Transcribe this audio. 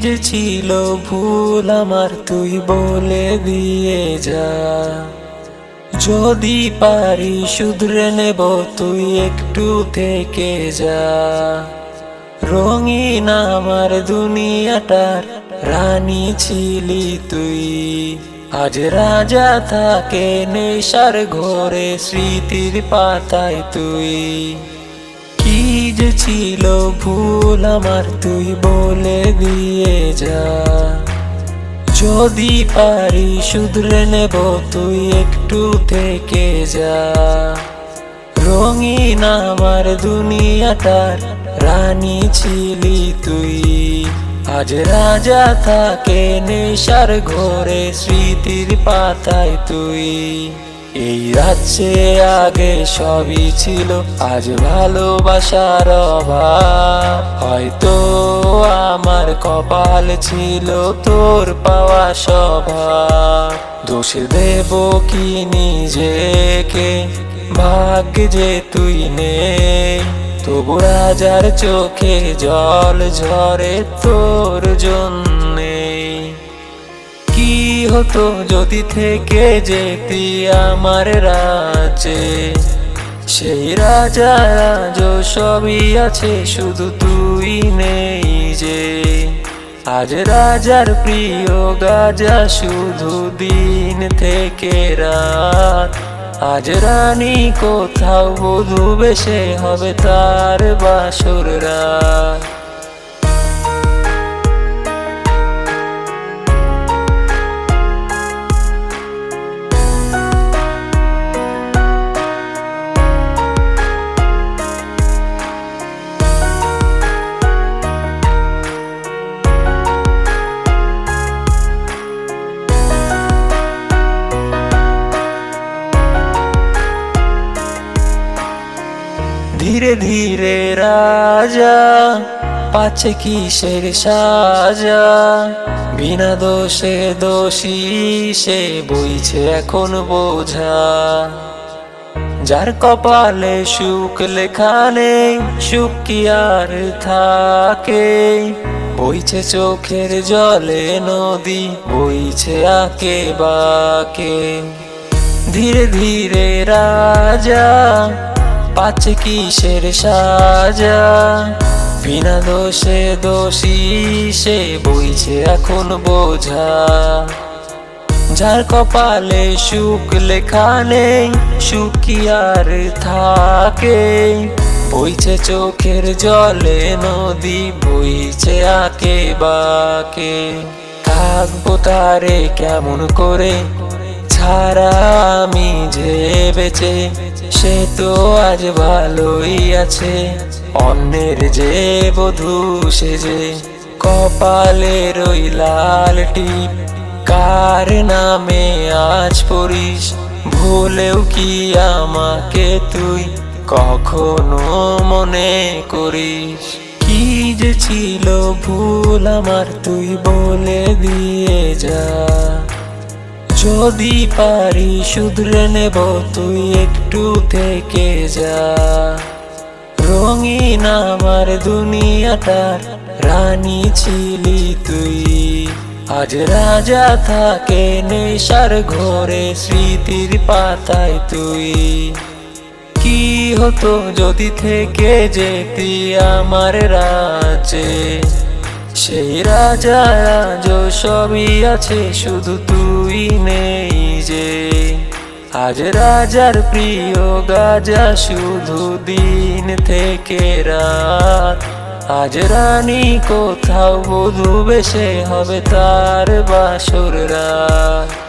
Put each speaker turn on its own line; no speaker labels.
যে ছিল ভুল আমার তুই বলে দিয়ে যা। যদি পারি শুধরে নেব তুই একটু থেকে যা। রঙিন আমার দুনিয়াটার রানী ছিলি তুই। আজ রাজা থাকে নেশার ঘরে স্মৃতির পাতায় তুই। কি যে ছিল ভুল আমার তুই বলে দিয়ে যা। যদি পারি শুধরে নেব, তুই একটু থেকে যা। রঙিন আমার দুনিয়াটার রানী ছিলি তুই। আজ রাজা থাকে নেশার ঘরে, স্মৃতির পাতায় তুই। এই রাজ্যে আগে সবই ছিল, আজ ভালোবাসার অভাব। হয়তো আমার কপাল ছিল তোর পাওয়া স্বভাব দোষ দেব কি নিজেকে? ভাগ্য যে তুই নেই, তবু রাজার চোখে জল ঝরে তোর জন্যে। হতো যদি থেকে যেতি আমার রাজ্যে। সেই রাজা রাজ সবই আছে, শুধু তুই নেই যে। আজ রাজার প্রিয় গাজা শুধু দিন থেকে রাত। আজ রানী কোথাও বধু বেশে হবে তার বাসর রাত। ধীরে ধীরে রাজা, পাচ্ছে কিসের সাজা? বিনা দোষে দোষী সে বইছে এখন বোঝা। যার কপালে সুখ লেখা নেই, সুখ আর থাকে? বইছে চোখের জলে নদী, বইছে আকে বাকে। ধীরে ধীরে রাজা পাচ্ছে কিসের সাজা? বিনা দোষে দোষী সে বইছে এখন বোঝা। যার কপালে সুখ লেখা নেই, সুখ আর থাকে। বইছে চোখের জলে, নদী বইছে আকে বাকে। থাকব তারে কেমন করে? ছাড়া আমি যে বেঁচে সে তো আজ ভালোই আছে। অন্যের যে বধূ যে কপালের ওই লাল টিপ। কার নামে আজ পড়িস? ভুলেও কি আমাকে তুই কখনো মনে করিস? কি যে ছিল ভুল আমার তুই বলে দিয়ে যা। যদি পারি শুধরে নেব, তুই একটু থেকে যা। রঙিন আমার দুনিয়াটার রানী ছিলি তুই। আজ রাজা থাকে নেশার ঘরে, স্মৃতির পাতায় তুই। কি হতো যদি থেকে যেতি আমার রাজ্যে? সেই রাজা রাজ সবই আছে, শুধু তুই নেই যে। আজ রাজার প্রিয় গাজা শুধু দিন থেকে রাত। আজ রানী কোথাও বধু বেশে হবে তার বাসর রাত।